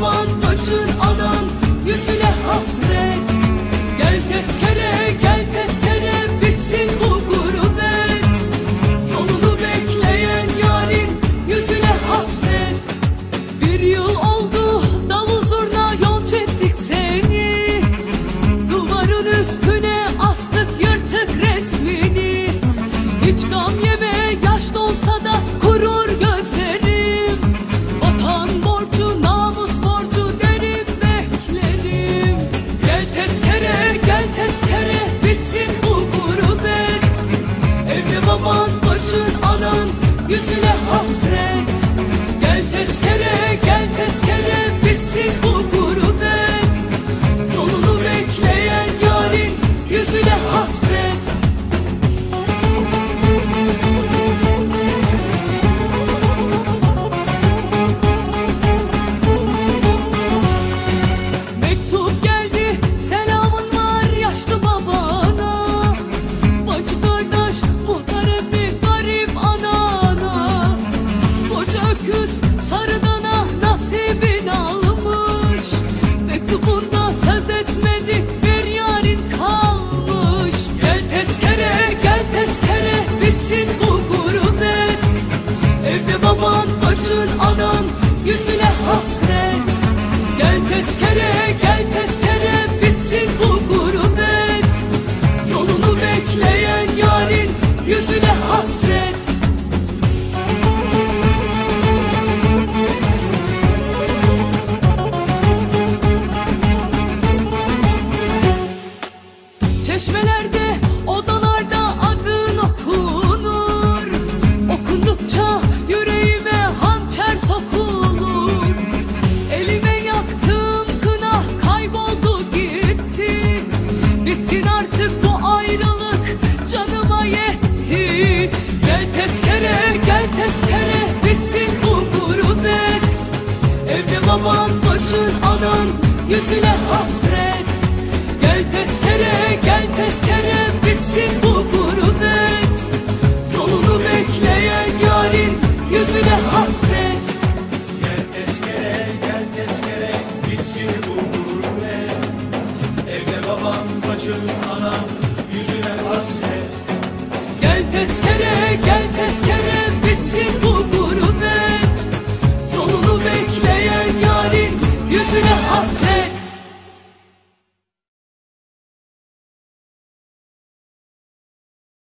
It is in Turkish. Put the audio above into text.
baban, bacın, anan yüzüne hasret. Gel tezkere hasret Evde baban bacın anan yüzüne hasret. Gel tezkere gel tezkere bitsin bu gurbet. Yolunu bekleyen yarın yüzüne hasret. Çeşmelerde, odalarda yüzüne hasret Gel tezkere, gel tezkere bitsin bu gurbet Yolunu bekleyen yarın yüzüne hasret Gel tezkere, gel tezkere, bitsin bu gurbet. Evde baban, bacın, anan, yüzüne hasret. Gel tezkere, gel tezkere